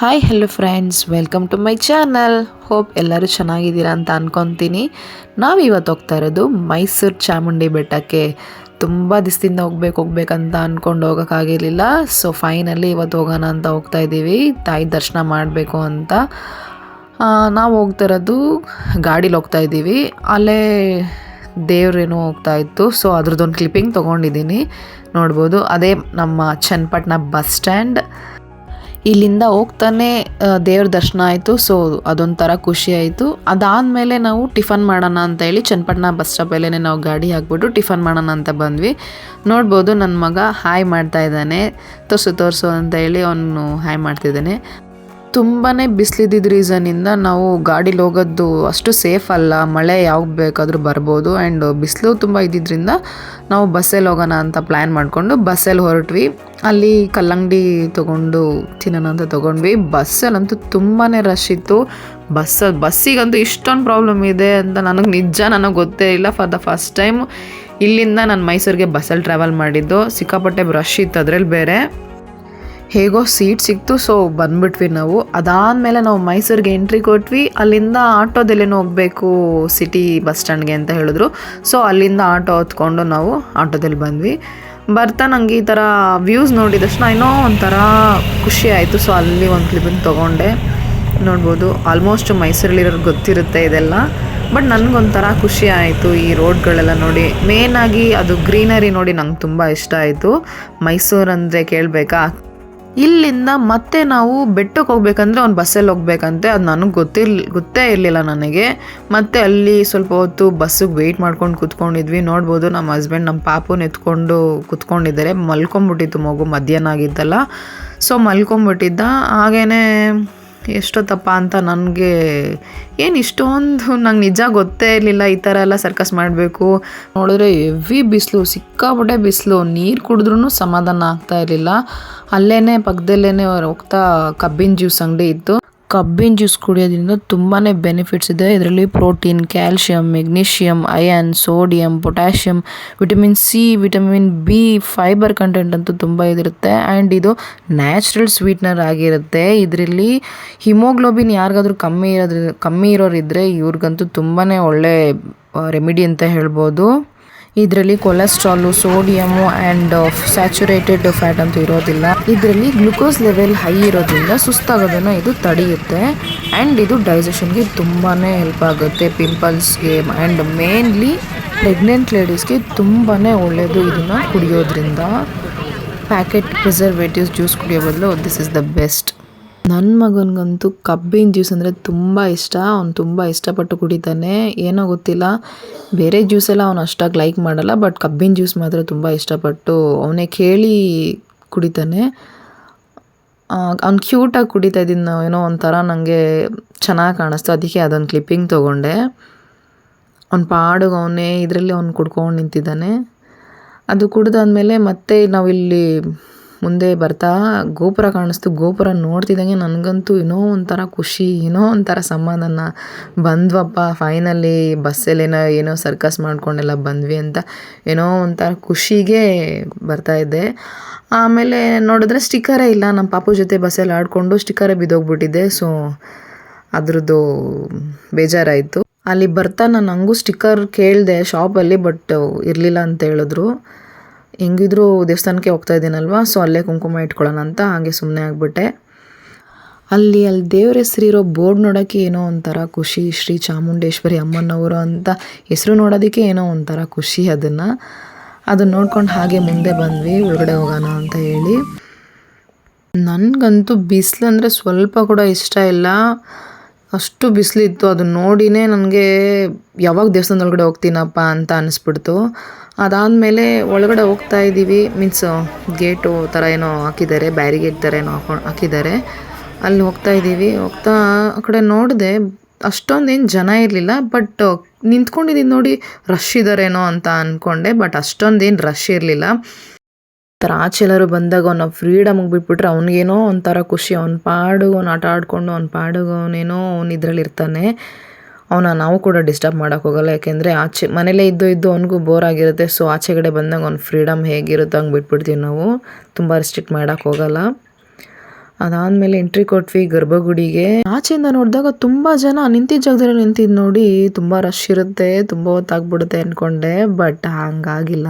Hi hello friends welcome to my channel hope ಎಲ್ಲರೂ ಚೆನ್ನಾಗಿದ್ದೀರಾ ಅಂತ ಅನ್ಕೊತೀನಿ. ನಾವು ಇವತ್ತು ಹೋಗ್ತಾ ಇರೋದು ಮೈಸೂರು ಚಾಮುಂಡಿ ಬೆಟ್ಟಕ್ಕೆ. ತುಂಬ ದಿವಸದಿಂದ ಹೋಗ್ಬೇಕು, ಹೋಗ್ಬೇಕಂತ ಅಂದ್ಕೊಂಡು ಹೋಗೋಕ್ಕಾಗಿರಲಿಲ್ಲ ಸೊ ಫೈನಲಿ ಇವತ್ತು ಹೋಗೋಣ ಅಂತ ಹೋಗ್ತಾ ಇದ್ದೀವಿ. ತಾಯಿ ದರ್ಶನ ಮಾಡಬೇಕು ಅಂತ. ನಾವು ಹೋಗ್ತಾ ಇರೋದು ಗಾಡೀಲಿ ಹೋಗ್ತಾ ಇದ್ದೀವಿ. ಅಲ್ಲೇ ದೇವ್ರೇನೋ ಹೋಗ್ತಾ ಇತ್ತು. ಸೊ ಅದ್ರದ್ದೊಂದು ಕ್ಲಿಪ್ಪಿಂಗ್ ತೊಗೊಂಡಿದ್ದೀನಿ. ನೋಡ್ಬೋದು. ಅದೇ ನಮ್ಮ ಚನ್ನಪಟ್ಟಣ ಬಸ್ ಸ್ಟ್ಯಾಂಡ್. ಇಲ್ಲಿಂದ ಹೋಗ್ತಾನೆ ದೇವ್ರ ದರ್ಶನ ಆಯಿತು. ಸೊ ಅದೊಂಥರ ಖುಷಿ ಆಯಿತು. ಅದಾದಮೇಲೆ ನಾವು ಟಿಫನ್ ಮಾಡೋಣ ಅಂತ ಹೇಳಿ ಚನ್ನಪಟ್ಟಣ ಬಸ್ ಸ್ಟಾಪಲ್ಲೇ ನಾವು ಗಾಡಿ ಹಾಕ್ಬಿಟ್ಟು ಟಿಫನ್ ಮಾಡೋಣ ಅಂತ ಬಂದ್ವಿ. ನೋಡ್ಬೋದು ನನ್ನ ಮಗ ಹಾಯ್ ಮಾಡ್ತಾ ಇದ್ದಾನೆ. ತೋರಿಸು ತೋರಿಸು ಅಂತ ಹೇಳಿ ಅವನು ಹಾಯ್ ಮಾಡ್ತಿದ್ದಾನೆ. ತುಂಬಾ ಬಿಸಿಲಿದ್ದಿದ್ದ ರೀಸನಿಂದ ನಾವು ಗಾಡೀಲಿ ಹೋಗೋದು ಅಷ್ಟು ಸೇಫ್ ಅಲ್ಲ, ಮಳೆ ಯಾವಾಗ ಬೇಕಾದರೂ ಬರ್ಬೋದು ಆ್ಯಂಡ್ ಬಿಸಿಲು ತುಂಬ ಇದ್ದಿದ್ದರಿಂದ ನಾವು ಬಸ್ಸಲ್ಲಿ ಹೋಗೋಣ ಅಂತ ಪ್ಲ್ಯಾನ್ ಮಾಡಿಕೊಂಡು ಬಸ್ಸಲ್ಲಿ ಹೊರಟ್ವಿ. ಅಲ್ಲಿ ಕಲ್ಲಂಗಡಿ ತೊಗೊಂಡು ತಿನ್ನೋಣ ಅಂತ ತೊಗೊಂಡ್ವಿ. ಬಸ್ಸಲ್ಲಂತೂ ತುಂಬಾ ರಶ್ ಇತ್ತು. ಬಸ್, ಬಸ್ಸಿಗಂತೂ ಇಷ್ಟೊಂದು ಪ್ರಾಬ್ಲಮ್ ಇದೆ ಅಂತ ನನಗೆ ನಿಜ ನನಗೆ ಗೊತ್ತೇ ಇಲ್ಲ. ಫಾರ್ ದ ಫಸ್ಟ್ ಟೈಮ್ ಇಲ್ಲಿಂದ ನಾನು ಮೈಸೂರಿಗೆ ಬಸ್ಸಲ್ಲಿ ಟ್ರಾವೆಲ್ ಮಾಡಿದ್ದು. ಸಿಕ್ಕಾಪಟ್ಟೆ ರಶ್ ಇತ್ತು ಅದ್ರಲ್ಲಿ ಬೇರೆ. ಹೇಗೋ ಸೀಟ್ ಸಿಕ್ತು ಸೊ ಬಂದ್ಬಿಟ್ವಿ ನಾವು. ಅದಾದಮೇಲೆ ನಾವು ಮೈಸೂರಿಗೆ ಎಂಟ್ರಿ ಕೊಟ್ವಿ. ಅಲ್ಲಿಂದ ಆಟೋದಲ್ಲೇನೋ ಹೋಗಬೇಕು ಸಿಟಿ ಬಸ್ ಸ್ಟ್ಯಾಂಡ್ಗೆ ಅಂತ ಹೇಳಿದ್ರು. ಸೊ ಅಲ್ಲಿಂದ ಆಟೋ ಹೊತ್ಕೊಂಡು ನಾವು ಆಟೋದಲ್ಲಿ ಬಂದ್ವಿ. ಬರ್ತಾ ನಂಗೆ ಈ ಥರ ವ್ಯೂಸ್ ನೋಡಿದ ತಕ್ಷಣ ಏನೋ ಒಂಥರ ಖುಷಿ ಆಯಿತು. ಸೊ ಅಲ್ಲಿ ಒಂದು ಕ್ಲಿಪ್ಪನ್ನು ತೊಗೊಂಡೆ. ನೋಡ್ಬೋದು ಆಲ್ಮೋಸ್ಟ್ ಮೈಸೂರಲ್ಲಿರೋರು ಗೊತ್ತಿರುತ್ತೆ ಇದೆಲ್ಲ. ಬಟ್ ನನಗೊಂಥರ ಖುಷಿ ಆಯಿತು ಈ ರೋಡ್ಗಳೆಲ್ಲ ನೋಡಿ. ಮೇನಾಗಿ ಅದು ಗ್ರೀನರಿ ನೋಡಿ ನಂಗೆ ತುಂಬ ಇಷ್ಟ ಆಯಿತು. ಮೈಸೂರು ಅಂದರೆ ಕೇಳಬೇಕಾ? ಇಲ್ಲಿಂದ ಮತ್ತೆ ನಾವು ಬೆಟ್ಟಕ್ಕೆ ಹೋಗ್ಬೇಕಂದ್ರೆ ಅವ್ನು ಬಸ್ಸಲ್ಲಿ ಹೋಗ್ಬೇಕಂತೆ. ಅದು ನನಗೆ ಗೊತ್ತಿರ್, ಗೊತ್ತೇ ಇರಲಿಲ್ಲ ನನಗೆ. ಮತ್ತೆ ಅಲ್ಲಿ ಸ್ವಲ್ಪ ಹೊತ್ತು ಬಸ್ಸಿಗೆ ವೆಯ್ಟ್ ಮಾಡ್ಕೊಂಡು ಕುತ್ಕೊಂಡಿದ್ವಿ. ನೋಡ್ಬೋದು ನಮ್ಮ ಹಸ್ಬೆಂಡ್ ನಮ್ಮ ಪಾಪುನ ಎತ್ಕೊಂಡು ಕುತ್ಕೊಂಡಿದ್ದಾರೆ. ಮಲ್ಕೊಂಬಿಟ್ಟಿತ್ತು ಮಗು ಮಧ್ಯಾಹ್ನ ಆಗಿದ್ದಲ್ಲ. ಸೊ ಮಲ್ಕೊಂಬಿಟ್ಟಿದ್ದ. ಹಾಗೇನೆ ಎಷ್ಟೊತ್ತಪ್ಪ ಅಂತ ನನಗೆ ಏನು ಇಷ್ಟೊಂದು ನಂಗೆ ನಿಜ ಗೊತ್ತೇ ಇರಲಿಲ್ಲ. ಈ ಥರ ಎಲ್ಲ ಸರ್ಕಸ್ ಮಾಡಬೇಕು. ನೋಡಿದ್ರೆ ಎವಿ ಬಿಸಿಲು, ಸಿಕ್ಕಾಪಟ್ಟೆ ಬಿಸಿಲು. ನೀರು ಕುಡಿದ್ರೂ ಸಮಾಧಾನ ಆಗ್ತಾ ಇರಲಿಲ್ಲ. ಅಲ್ಲೇ ಪಕ್ಕದಲ್ಲೇ ಹೋಗ್ತಾ ಕಬ್ಬಿನ ಜ್ಯೂಸ್ ಅಂಗಡಿ ಇತ್ತು. ಕಬ್ಬಿನ ಜ್ಯೂಸ್ ಕುಡಿಯೋದ್ರಿಂದ ತುಂಬಾ ಬೆನಿಫಿಟ್ಸ್ ಇದೆ. ಇದರಲ್ಲಿ protein calcium magnesium iron sodium potassium vitamin C vitamin B fibre content ಅಂತೂ ತುಂಬ ಇದಿರುತ್ತೆ. ಆ್ಯಂಡ್ ಇದು ನ್ಯಾಚುರಲ್ ಸ್ವೀಟ್ನರ್ ಆಗಿರುತ್ತೆ. ಇದರಲ್ಲಿ ಹಿಮೋಗ್ಲೋಬಿನ್ ಯಾರಿಗಾದ್ರೂ ಕಮ್ಮಿ ಇರೋದ್ರ, ಕಮ್ಮಿ ಇರೋರಿದ್ದರೆ ಇವ್ರಿಗಂತೂ ತುಂಬಾ ಒಳ್ಳೆ ರೆಮಿಡಿ ಅಂತ ಹೇಳ್ಬೋದು. ಇದರಲ್ಲಿ cholesterol sodium and saturated fat ಅಂತ ಇರೋದಿಲ್ಲ. ಇದರಲ್ಲಿ ಗ್ಲುಕೋಸ್ ಲೆವೆಲ್ ಹೈ ಇರೋದ್ರಿಂದ ಸುಸ್ತಾಗೋದನ್ನು ಇದು ತಡೆಯುತ್ತೆ. ಆ್ಯಂಡ್ ಇದು ಡೈಜೆಷನ್ಗೆ ತುಂಬಾ ಹೆಲ್ಪ್ ಆಗುತ್ತೆ. ಪಿಂಪಲ್ಸ್ಗೆ ಆ್ಯಂಡ್ ಮೇನ್ಲಿ ಪ್ರೆಗ್ನೆಂಟ್ ಲೇಡೀಸ್ಗೆ ತುಂಬಾ ಒಳ್ಳೆಯದು ಇದನ್ನು ಕುಡಿಯೋದ್ರಿಂದ. ಪ್ಯಾಕೆಟ್ ಪ್ರಿಸರ್ವೇಟಿವ್ಸ್ ಜ್ಯೂಸ್ ಕುಡಿಯೋ ಬದಲು ದಿಸ್ ಇಸ್ ದ ಬೆಸ್ಟ್ ನನ್ನ ಮಗನಿಗಂತೂ ಕಬ್ಬಿನ ಜ್ಯೂಸ್ ಅಂದರೆ ತುಂಬ ಇಷ್ಟ. ಅವ್ನು ತುಂಬ ಇಷ್ಟಪಟ್ಟು ಕುಡಿತಾನೆ. ಏನೋ ಗೊತ್ತಿಲ್ಲ. ಬೇರೆ ಜ್ಯೂಸ್ ಎಲ್ಲ ಅವ್ನು ಅಷ್ಟಾಗಿ ಲೈಕ್ ಮಾಡಲ್ಲ, ಬಟ್ ಕಬ್ಬಿನ ಜ್ಯೂಸ್ ಮಾತ್ರ ತುಂಬ ಇಷ್ಟಪಟ್ಟು ಅವನೇ ಕೇಳಿ ಕುಡಿತಾನೆ. ಅವ್ನು ಕ್ಯೂಟಾಗಿ ಕುಡಿತಾ ಇದ್ದೀನಿ ಏನೋ ಒಂಥರ ನನಗೆ ಚೆನ್ನಾಗಿ ಕಾಣಿಸ್ತು. ಅದಕ್ಕೆ ಅದೊಂದು ಕ್ಲಿಪ್ಪಿಂಗ್ ತೊಗೊಂಡೆ. ಅವ್ನ ಪಾಡಿಗೆ ಅವನೇ ಇದರಲ್ಲಿ ಅವ್ನು ಕುಡ್ಕೊಂಡು ನಿಂತಿದ್ದಾನೆ. ಅದು ಕುಡ್ದಾದ್ಮೇಲೆ ಮತ್ತೆ ನಾವಿಲ್ಲಿ ಮುಂದೆ ಬರ್ತಾ ಗೋಪುರ ಕಾಣಿಸ್ತು. ಗೋಪುರ ನೋಡ್ತಿದ್ದಂಗೆ ನನಗಂತೂ ಏನೋ ಒಂಥರ ಖುಷಿ, ಏನೋ ಒಂಥರ ಸಮಾಧಾನ ಬಂದ್ವಪ್ಪ ಫೈನಲಿ ಬಸ್ಸಲ್ಲೇನೋ ಏನೋ ಸರ್ಕಸ್ ಮಾಡ್ಕೊಂಡೆಲ್ಲ ಬಂದ್ವಿ ಅಂತ ಏನೋ ಒಂಥರ ಖುಷಿಗೆ ಬರ್ತಾ ಇದ್ದೆ. ಆಮೇಲೆ ನೋಡಿದ್ರೆ ಸ್ಟಿಕ್ಕರೇ ಇಲ್ಲ. ನಮ್ಮ ಪಾಪು ಜೊತೆ ಬಸ್ಸಲ್ಲಿ ಆಡಿಕೊಂಡು ಸ್ಟಿಕ್ಕರೇ ಬಿದ್ದೋಗ್ಬಿಟ್ಟಿದ್ದೆ. ಸೊ ಅದ್ರದ್ದು ಬೇಜಾರಾಯಿತು. ಅಲ್ಲಿ ಬರ್ತಾ ನಾನು ಹಂಗೂ ಸ್ಟಿಕ್ಕರ್ ಕೇಳಿದೆ ಶಾಪಲ್ಲಿ ಬಟ್ ಇರಲಿಲ್ಲ ಅಂತ ಹೇಳಿದ್ರು. ಹೆಂಗಿದ್ರು ದೇವಸ್ಥಾನಕ್ಕೆ ಹೋಗ್ತಾ ಇದ್ದೀನಲ್ವಾ? ಸೊ ಅಲ್ಲೇ ಕುಂಕುಮ ಇಟ್ಕೊಳ್ಳೋಣ ಅಂತ ಹಾಗೆ ಸುಮ್ಮನೆ ಆಗಿಬಿಟ್ಟೆ. ಅಲ್ಲಿ ಅಲ್ಲಿ ದೇವ್ರ ಹೆಸರಿರೋ ಬೋರ್ಡ್ ನೋಡೋಕ್ಕೆ ಏನೋ ಒಂಥರ ಖುಷಿ. ಶ್ರೀ ಚಾಮುಂಡೇಶ್ವರಿ ಅಮ್ಮನವರು ಅಂತ ಹೆಸರು ನೋಡೋದಕ್ಕೆ ಏನೋ ಒಂಥರ ಖುಷಿ ಅದನ್ನು. ಅದನ್ನು ನೋಡ್ಕೊಂಡು ಹಾಗೆ ಮುಂದೆ ಬಂದ್ವಿ. ಒಳಗಡೆ ಹೋಗೋಣ ಅಂತ ಹೇಳಿ. ನನಗಂತೂ ಬಿಸಿಲು ಅಂದರೆ ಸ್ವಲ್ಪ ಕೂಡ ಇಷ್ಟ ಇಲ್ಲ. ಅಷ್ಟು ಬಿಸಿಲಿತ್ತು. ಅದನ್ನ ನೋಡಿನೇ ನನಗೆ ಯಾವಾಗ ದೇವಸ್ಥಾನದೊಳಗಡೆ ಹೋಗ್ತೀನಪ್ಪ ಅಂತ ಅನಿಸ್ಬಿಡ್ತು. ಅದಾದಮೇಲೆ ಒಳಗಡೆ ಹೋಗ್ತಾ ಇದ್ದೀವಿ ಮೀನ್ಸ್ ಗೇಟು ಥರ ಏನೋ ಹಾಕಿದ್ದಾರೆ ಬ್ಯಾರಿಗೇಟ್ ಥರ ಏನೋ ಹಾಕೊಂಡು ಹಾಕಿದ್ದಾರೆ. ಅಲ್ಲಿ ಹೋಗ್ತಾ ಇದ್ದೀವಿ ಹೋಗ್ತಾ ಆ ಕಡೆ ನೋಡಿದೆ ಅಷ್ಟೊಂದೇನು ಜನ ಇರಲಿಲ್ಲ ಬಟ್ ನಿಂತ್ಕೊಂಡಿದ್ದೀನಿ ನೋಡಿ ರಶ್ ಇದ್ದಾರೇನೋ ಅಂತ ಅಂದ್ಕೊಂಡೆ ಬಟ್ ಅಷ್ಟೊಂದೇನು ರಶ್ ಇರಲಿಲ್ಲ. ಥರ ಆಚೆ ಎಲ್ಲರೂ ಬಂದಾಗ ಅವನ ಫ್ರೀಡಮ್ಗೆ ಬಿಟ್ಬಿಟ್ರೆ ಅವ್ನಿಗೇನೋ ಒಂಥರ ಖುಷಿ, ಅವ್ನ ಪಾಡು ಅವ್ನು ಆಟ ಆಡಿಕೊಂಡು, ಅವ್ನ ಪಾಡಿಗೆ ಅವನೇನೋ ಅವ್ನು ಇದ್ರಲ್ಲಿ ಇರ್ತಾನೆ ಅವನ ನಾವು ಕೂಡ ಡಿಸ್ಟರ್ಬ್ ಮಾಡೋಕೆ ಹೋಗಲ್ಲ. ಯಾಕೆಂದರೆ ಆಚೆ ಮನೇಲೇ ಇದ್ದು ಇದ್ದು ಅವನಿಗೂ ಬೋರ್ ಆಗಿರುತ್ತೆ. ಸೊ ಆಚೆಗಡೆ ಬಂದಾಗ ಅವ್ನ ಫ್ರೀಡಮ್ ಹೇಗಿರುತ್ತೆ ಹಂಗೆ ಬಿಟ್ಬಿಡ್ತೀವಿ ನಾವು. ತುಂಬ ರಿಸ್ಟ್ರಿಕ್ಟ್ ಮಾಡೋಕೆ ಹೋಗಲ್ಲ. ಅದಾದಮೇಲೆ ಎಂಟ್ರಿ ಕೊಟ್ವಿ ಗರ್ಭಗುಡಿಗೆ. ಆಚೆಯಿಂದ ನೋಡಿದಾಗ ತುಂಬ ಜನ ನಿಂತಿದ್ದ ಜಾಗದಲ್ಲಿ ನಿಂತಿದ್ದು ನೋಡಿ ತುಂಬ ರಶ್ ಇರುತ್ತೆ, ತುಂಬ ಹೊತ್ತಾಗ್ಬಿಡುತ್ತೆ ಅನ್ಕೊಂಡೆ ಬಟ್ ಹಂಗಾಗಿಲ್ಲ.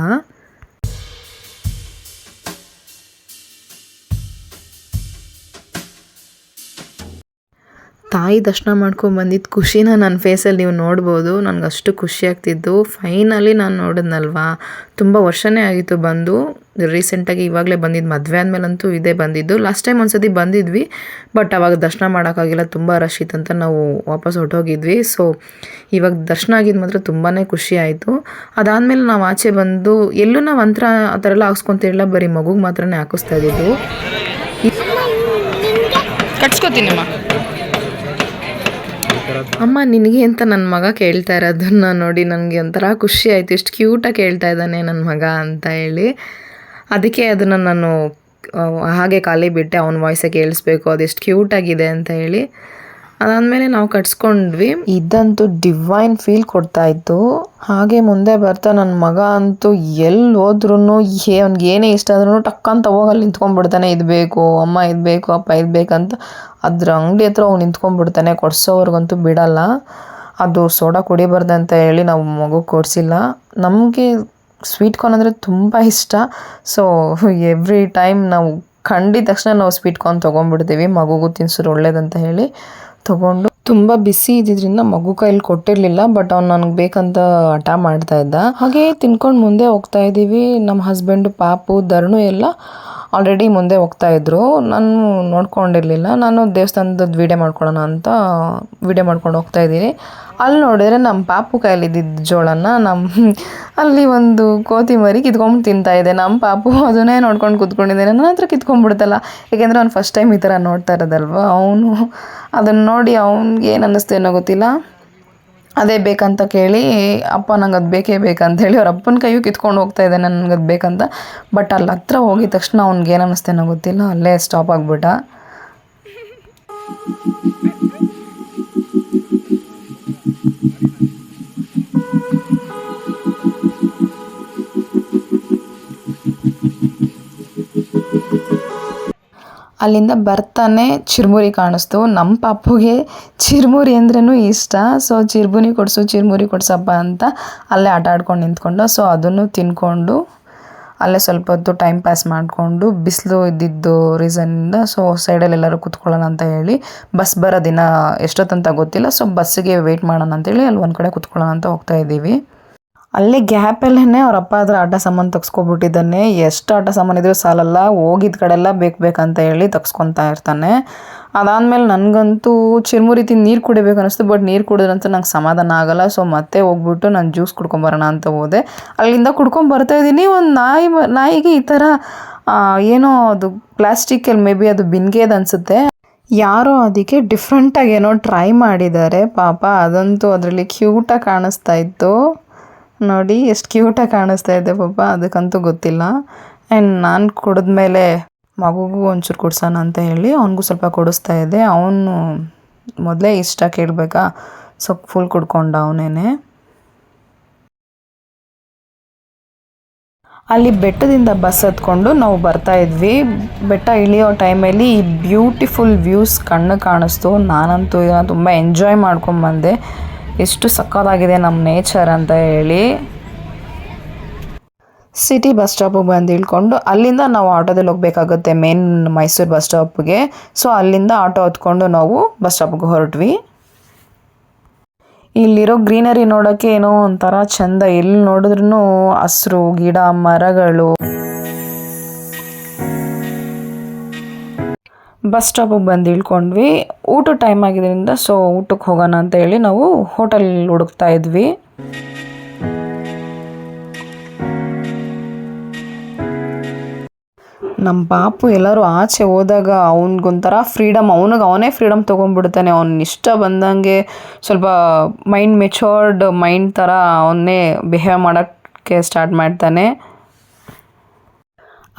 ತಾಯಿ ದರ್ಶನ ಮಾಡ್ಕೊಂಡು ಬಂದಿದ್ದ ಖುಷಿನ ನನ್ನ ಫೇಸಲ್ಲಿ ನೀವು ನೋಡ್ಬೋದು. ನನಗೆ ಅಷ್ಟು ಖುಷಿ ಆಗ್ತಿದ್ದು ಫೈನಲಿ ನಾನು ನೋಡಿದ್ನಲ್ವಾ? ತುಂಬ ವರ್ಷನೇ ಆಗಿತ್ತು ಬಂದು. ರೀಸೆಂಟಾಗಿ ಇವಾಗಲೇ ಬಂದಿದ್ದು ಮದುವೆ ಆದಮೇಲಂತೂ ಇದೇ ಬಂದಿದ್ದು. ಲಾಸ್ಟ್ ಟೈಮ್ ಒಂದ್ಸತಿ ಬಂದಿದ್ವಿ ಬಟ್ ಅವಾಗ ದರ್ಶನ ಮಾಡೋಕ್ಕಾಗಿಲ್ಲ. ತುಂಬ ರಶ್ ಇತ್ತಂತ ನಾವು ವಾಪಸ್ ಹೊರಟೋಗಿದ್ವಿ. ಸೊ ಇವಾಗ ದರ್ಶನ ಆಗಿದ್ದು ಮಾತ್ರ ತುಂಬಾ ಖುಷಿ ಆಯಿತು. ಅದಾದಮೇಲೆ ನಾವು ಆಚೆ ಬಂದು, ಎಲ್ಲೂ ನಾವು ಅಂತರ ಆ ಥರ ಎಲ್ಲ ಹಾಕ್ಸ್ಕೊತಿರಲಿಲ್ಲ. ಬರೀ ಮಗುಗೆ ಮಾತ್ರನೇ ಹಾಕಿಸ್ತಾ ಇದ್ದಿದ್ದು. ಕಟ್ಸ್ಕೊತೀನಮ್ಮ ಅಮ್ಮ, ನಿನಗೆ ಅಂತ ನನ್ನ ಮಗ ಕೇಳ್ತಾ ಇರೋದನ್ನ ನೋಡಿ ನನಗೆ ಒಂಥರ ಖುಷಿ ಆಯಿತು. ಇಷ್ಟು ಕ್ಯೂಟಾಗಿ ಕೇಳ್ತಾ ಇದ್ದಾನೆ ನನ್ನ ಮಗ ಅಂತ ಹೇಳಿ. ಅದಕ್ಕೆ ಅದನ್ನು ನಾನು ಹಾಗೆ ಖಾಲಿ ಬಿಟ್ಟೆ, ಅವನ ವಾಯ್ಸೇ ಕೇಳಿಸ್ಬೇಕು ಅದೆಷ್ಟು ಕ್ಯೂಟಾಗಿದೆ ಅಂತ ಹೇಳಿ. ಅದಾದಮೇಲೆ ನಾವು ಕಟ್ಸ್ಕೊಂಡ್ವಿ. ಇದಂತೂ ಡಿವೈನ್ ಫೀಲ್ ಕೊಡ್ತಾ ಇತ್ತು. ಹಾಗೆ ಮುಂದೆ ಬರ್ತಾ ನನ್ನ ಮಗ ಅಂತೂ ಎಲ್ಲಿ ಹೋದ್ರೂ ಅವ್ನಿಗೆ ಏನೇ ಇಷ್ಟ ಆದ್ರೂ ಟಕ್ಕಂತ ಹೋಗಿ ಅಲ್ಲಿ ನಿಂತ್ಕೊಂಡ್ಬಿಡ್ತಾನೆ, ಇದು ಬೇಕು, ಅಮ್ಮ ಇದು ಬೇಕು, ಅಪ್ಪ ಇದು ಬೇಕಂತ ಅದ್ರ ಅಂಗಡಿ ಹತ್ರ ಅವ್ನು ನಿಂತ್ಕೊಂಡ್ಬಿಡ್ತಾನೆ. ಕೊಡ್ಸೋವ್ರಿಗಂತೂ ಬಿಡಲ್ಲ. ಅದು ಸೋಡಾ ಕುಡಿಬಾರ್ದು ಅಂತ ಹೇಳಿ ನಾವು ಮಗು ಕೊಡಿಸಿಲ್ಲ. ನಮಗೆ ಸ್ವೀಟ್ ಕಾರ್ನ್ ಅಂದರೆ ತುಂಬ ಇಷ್ಟ. ಸೊ ಎವ್ರಿ ಟೈಮ್ ನಾವು ಕಂಡಿದ ತಕ್ಷಣ ನಾವು ಸ್ವೀಟ್ ಕಾರ್ನ್ ತೊಗೊಂಡ್ಬಿಡ್ತೀವಿ. ಮಗುಗೂ ತಿನ್ಸೋದು ಒಳ್ಳೇದಂತ ಹೇಳಿ. ತೊಗೊಂಡು ತುಂಬ ಬಿಸಿ ಇದ್ದಿದ್ರಿಂದ ಮಗು ಕೈಲಿ ಕೊಟ್ಟಿರಲಿಲ್ಲ ಬಟ್ ಅವ್ನು ನನಗೆ ಬೇಕಂತ ಹಠ ಮಾಡ್ತಾ ಇದ್ದ. ಹಾಗೆ ತಿನ್ಕೊಂಡು ಮುಂದೆ ಹೋಗ್ತಾ ಇದ್ದೀವಿ. ನಮ್ಮ ಹಸ್ಬೆಂಡ್ ಪಾಪು, ಧರಣು ಎಲ್ಲ ಆಲ್ರೆಡಿ ಮುಂದೆ ಹೋಗ್ತಾ ನಾನು ನೋಡ್ಕೊಂಡಿರಲಿಲ್ಲ. ನಾನು ದೇವಸ್ಥಾನದ ವೀಡಿಯೋ ಮಾಡ್ಕೊಳ್ಳೋಣ ಅಂತ ವೀಡಿಯೋ ಮಾಡ್ಕೊಂಡು ಹೋಗ್ತಾ ಇದ್ದೀನಿ. ಅಲ್ಲಿ ನೋಡಿದ್ರೆ ನಮ್ಮ ಪಾಪು ಕೈಲಿದ್ದಿದ್ದ ಜೋಳನ ನಮ್ಮ ಅಲ್ಲಿ ಒಂದು ಕೋತಿ ಮರಿ ಕಿತ್ಕೊಂಡು ತಿಂತಾ ಇದೆ. ನಮ್ಮ ಪಾಪು ಅದನ್ನೇ ನೋಡ್ಕೊಂಡು ಕೂತ್ಕೊಂಡಿದ್ದಾನೆ. ನನ್ನ ಹತ್ರ ಕಿತ್ಕೊಂಡ್ಬಿಡ್ತಲ್ಲ ಯಾಕೆಂದರೆ ಅವ್ನು ಫಸ್ಟ್ ಟೈಮ್ ಈ ಥರ ನೋಡ್ತಾ ಇರೋದಲ್ವ? ಅವನು ಅದನ್ನು ನೋಡಿ ಅವ್ನಿಗೆ ಏನು ಅನ್ನಿಸ್ತು ಗೊತ್ತಿಲ್ಲ. ಅದೇ ಬೇಕಂತ ಕೇಳಿ, ಅಪ್ಪ ನಂಗೆ ಅದು ಬೇಕೇ ಹೇಳಿ ಅವ್ರ ಅಪ್ಪನ ಕೈಯೂ ಕಿತ್ಕೊಂಡು ಹೋಗ್ತಾ ಇದ್ದಾನೆ ನನಗೆ ಅದು ಬೇಕಂತ. ಬಟ್ ಅಲ್ಲಿ ಹತ್ರ ಹೋಗಿದ ತಕ್ಷಣ ಅವ್ನಿಗೆ ಏನು ಅನ್ನಿಸ್ತೇನೋ ಗೊತ್ತಿಲ್ಲ, ಅಲ್ಲೇ ಸ್ಟಾಪ್ ಆಗಿಬಿಟ್ಟ. ಅಲ್ಲಿಂದ ಬರ್ತಾನೆ ಚಿರುಮುರಿ ಕಾಣಿಸ್ತು. ನಮ್ಮ ಪಾಪುಗೆ ಚಿರ್ಮುರಿ ಅಂದ್ರೂ ಇಷ್ಟ? ಸೊ ಚಿರ್ಮುರಿ ಕೊಡಿಸು, ಚಿರ್ಮುರಿ ಕೊಡ್ಸಪ್ಪ ಅಂತ ಅಲ್ಲೇ ಆಟ ಆಡ್ಕೊಂಡು ನಿಂತ್ಕೊಂಡು ಸೊ ಅದನ್ನು ತಿನ್ಕೊಂಡು ಅಲ್ಲೇ ಸ್ವಲ್ಪ ಹೊತ್ತು ಟೈಮ್ ಪಾಸ್ ಮಾಡಿಕೊಂಡು ಬಿಸಿಲು ಇದ್ದಿದ್ದು ರೀಸನ್ನಿಂದ ಸೊ ಸೈಡಲ್ಲಿ ಎಲ್ಲರೂ ಕೂತ್ಕೊಳ್ಳೋಣ ಅಂತ ಹೇಳಿ ಬಸ್ ಬರೋ ದಿನ ಎಷ್ಟೊತ್ತಂತ ಗೊತ್ತಿಲ್ಲ. ಸೊ ಬಸ್ಸಿಗೆ ವೆಯ್ಟ್ ಮಾಡೋಣ ಅಂತೇಳಿ ಅಲ್ಲಿ ಒಂದು ಕಡೆ ಕೂತ್ಕೊಳ್ಳೋಣ ಅಂತ ಹೋಗ್ತಾ ಇದ್ದೀವಿ. ಅಲ್ಲೇ ಗ್ಯಾಪಲ್ಲೇ ಅವ್ರ ಅಪ್ಪ ಹತ್ರ ಆಟ ಸಾಮಾನು ತಗ್ಸ್ಕೊಬಿಟ್ಟಿದ್ದಾನೆ. ಎಷ್ಟು ಆಟ ಸಾಮಾನು ಇದ್ರೂ ಸಾಲಲ್ಲ ಹೋಗಿದ್ದ ಕಡೆಲ್ಲ ಬೇಕು ಬೇಕಂತ ಹೇಳಿ ತಗ್ಸ್ಕೊತಾ ಇರ್ತಾನೆ. ಅದಾದ್ಮೇಲೆ ನನಗಂತೂ ಚಿರ್ಮುರಿ ತಿಂದು ನೀರು ಕುಡಿಬೇಕು ಅನಿಸ್ತು, ಬಟ್ ನೀರು ಕುಡಿದ್ರಂತೂ ನಂಗೆ ಸಮಾಧಾನ ಆಗಲ್ಲ. ಸೊ ಮತ್ತೆ ಹೋಗ್ಬಿಟ್ಟು ನಾನು ಜ್ಯೂಸ್ ಕುಡ್ಕೊಂಬರೋಣ ಅಂತ ಹೋದೆ. ಅಲ್ಲಿಂದ ಕುಡ್ಕೊಂಡು ಬರ್ತಾ ಇದ್ದೀನಿ. ಒಂದು ನಾಯಿ ನಾಯಿಗೆ ಈ ಥರ ಏನೋ ಅದು ಪ್ಲಾಸ್ಟಿಕಲ್ಲಿ ಮೇ ಬಿ ಅದು ಬಿನ್ಗೇದು ಅನಿಸುತ್ತೆ. ಯಾರೋ ಅದಕ್ಕೆ ಡಿಫ್ರೆಂಟಾಗಿ ಏನೋ ಟ್ರೈ ಮಾಡಿದ್ದಾರೆ. ಪಾಪ ಅದಂತೂ ಅದರಲ್ಲಿ ಕ್ಯೂಟಾಗಿ ಕಾಣಿಸ್ತಾ ಇತ್ತು. ನೋಡಿ, ಎಷ್ಟು ಕ್ಯೂಟಾಗಿ ಕಾಣಿಸ್ತಾ ಇದೆ ಪಾಪ, ಅದಕ್ಕಂತೂ ಗೊತ್ತಿಲ್ಲ. ಆ್ಯಂಡ್ ನಾನು ಕುಡಿದ್ಮೇಲೆ ಮಗುಗೂ ಒಂಚೂರು ಕುಡ್ಸೋಣ ಅಂತ ಹೇಳಿ ಅವನಿಗೂ ಸ್ವಲ್ಪ ಕೊಡಿಸ್ತಾ ಇದ್ದೆ. ಅವನು ಮೊದಲೇ ಇಷ್ಟ ಕೇಳಬೇಕಾ? So full ಕುಡ್ಕೊಂಡ ಅವನೇನೆ. ಅಲ್ಲಿ ಬೆಟ್ಟದಿಂದ ಬಸ್ ಹತ್ಕೊಂಡು ನಾವು ಬರ್ತಾ ಇದ್ವಿ. ಬೆಟ್ಟ ಇಳಿಯೋ ಟೈಮಲ್ಲಿ ಈ ಬ್ಯೂಟಿಫುಲ್ ವ್ಯೂಸ್ ಕಣ್ಣು ಕಾಣಿಸ್ತು. ನಾನಂತೂ ಇದನ್ನು ತುಂಬ ಎಂಜಾಯ್ ಮಾಡ್ಕೊಂಬಂದೆ ಎಷ್ಟು ಸಕ್ಕತ್ತಾಗಿದೆ ನಮ್ಮ ನೇಚರ್ ಅಂತ ಹೇಳಿ. ಸಿಟಿ ಬಸ್ ಸ್ಟಾಪಿಗೆ ಬಂದು ಇಳ್ಕೊಂಡು ಅಲ್ಲಿಂದ ನಾವು ಆಟೋದಲ್ಲಿ ಹೋಗಬೇಕಾಗುತ್ತೆ ಮೇನ್ ಮೈಸೂರು ಬಸ್ ಸ್ಟಾಪ್ಗೆ. ಸೊ, ಅಲ್ಲಿಂದ ಆಟೋ ಹತ್ಕೊಂಡು ನಾವು ಬಸ್ ಸ್ಟಾಪ್ಗೆ ಹೊರಟ್ವಿ. ಇಲ್ಲಿರೋ ಗ್ರೀನರಿ ನೋಡೋಕ್ಕೆ ಏನೋ ಒಂಥರ ಚಂದ. ಎಲ್ಲಿ ನೋಡಿದ್ರೂ ಹಸಿರು, ಗಿಡ, ಮರಗಳು. ಬಸ್ ಸ್ಟಾಪಿಗೆ ಬಂದು ಇಳ್ಕೊಂಡ್ವಿ. ಊಟ ಟೈಮ್ ಆಗಿದ್ದರಿಂದ ಸೊ ಊಟಕ್ಕೆ ಹೋಗೋಣ ಅಂತ ಹೇಳಿ ನಾವು ಹೋಟೆಲ್ ಹುಡುಕ್ತಾ ಇದ್ವಿ. ನಮ್ಮ ಪಾಪು ಎಲ್ಲರೂ ಆಚೆ ಹೋದಾಗ ಅವನಿಗೊಂಥರ ಫ್ರೀಡಮ್ ಅವನಿಗೆ ಅವನೇ ಫ್ರೀಡಮ್ ತೊಗೊಂಡ್ಬಿಡ್ತಾನೆ. ಅವ್ನ ಇಷ್ಟ ಬಂದಂಗೆ ಸ್ವಲ್ಪ ಮೈಂಡ್ ಮೆಚೋರ್ಡ್ ಮೈಂಡ್ ಥರ ಅವನ್ನೇ ಬಿಹೇವ್ ಮಾಡೋಕ್ಕೆ ಸ್ಟಾರ್ಟ್ ಮಾಡ್ತಾನೆ.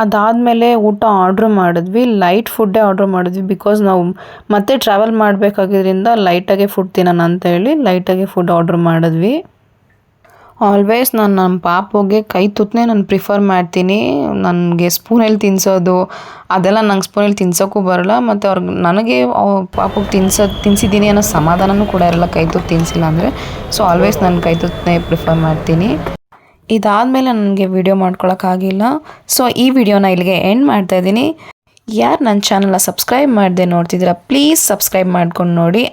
ಅದಾದಮೇಲೆ ಊಟ ಆರ್ಡ್ರ್ ಮಾಡಿದ್ವಿ. ಲೈಟ್ ಫುಡ್ಡೇ ಆರ್ಡ್ರ್ ಮಾಡಿದ್ವಿ. ಬಿಕಾಸ್ ನಾವು ಮತ್ತೆ ಟ್ರಾವೆಲ್ ಮಾಡಬೇಕಾಗಿದ್ದರಿಂದ ಲೈಟಾಗೆ ಫುಡ್ ತಿನ್ನೋಣ ಅಂತ ಹೇಳಿ ಲೈಟಾಗೆ ಫುಡ್ ಆರ್ಡ್ರ್ ಮಾಡಿದ್ವಿ. ಆಲ್ವೇಸ್ ನಾನು ನಮ್ಮ ಪಾಪಗೆ ಕೈ ತುತ್ತನೇ ನಾನು ಪ್ರಿಫರ್ ಮಾಡ್ತೀನಿ. ನನಗೆ ಸ್ಪೂನಲ್ಲಿ ತಿನ್ಸೋದು, ಅದೆಲ್ಲ ನಂಗೆ ಸ್ಪೂನಲ್ಲಿ ತಿನ್ಸೋಕ್ಕೂ ಬರಲ್ಲ. ಮತ್ತು ಅವ್ರಿಗೆ ನನಗೆ ಪಾಪಕ್ಕೆ ತಿನ್ಸೋ, ತಿನ್ಸಿದ್ದೀನಿ ಅನ್ನೋ ಸಮಾಧಾನನೂ ಕೂಡ ಇರಲ್ಲ ಕೈ ತುತ್ತು ತಿನ್ಸಿಲ್ಲ ಅಂದರೆ. ಸೊ ಆಲ್ವೇಸ್ ನಾನು ಕೈ ತುತ್ತನೇ ಪ್ರಿಫರ್ ಮಾಡ್ತೀನಿ. ಇದಾದಮೇಲೆ ನನಗೆ ವಿಡಿಯೋ ಮಾಡ್ಕೊಳಕ್ಕಾಗಿಲ್ಲ ಸೊ ಈ ವಿಡಿಯೋನ ಇಲ್ಲಿಗೆ ಎಂಡ್ ಮಾಡ್ತಾ ಇದ್ದೀನಿ. ಯಾರು ನನ್ನ ಚಾನಲ್ನ ಸಬ್ಸ್ಕ್ರೈಬ್ ಮಾಡದೆ ನೋಡ್ತಿದ್ದೀರಾ ಪ್ಲೀಸ್ ಸಬ್ಸ್ಕ್ರೈಬ್ ಮಾಡ್ಕೊಂಡು ನೋಡಿ.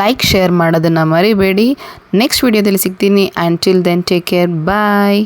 ಲೈಕ್ ಶೇರ್ ಮಾಡೋದನ್ನು ಮರಿಬೇಡಿ. ನೆಕ್ಸ್ಟ್ ವಿಡಿಯೋದಲ್ಲಿ ಸಿಗ್ತೀನಿ. And till then take care bye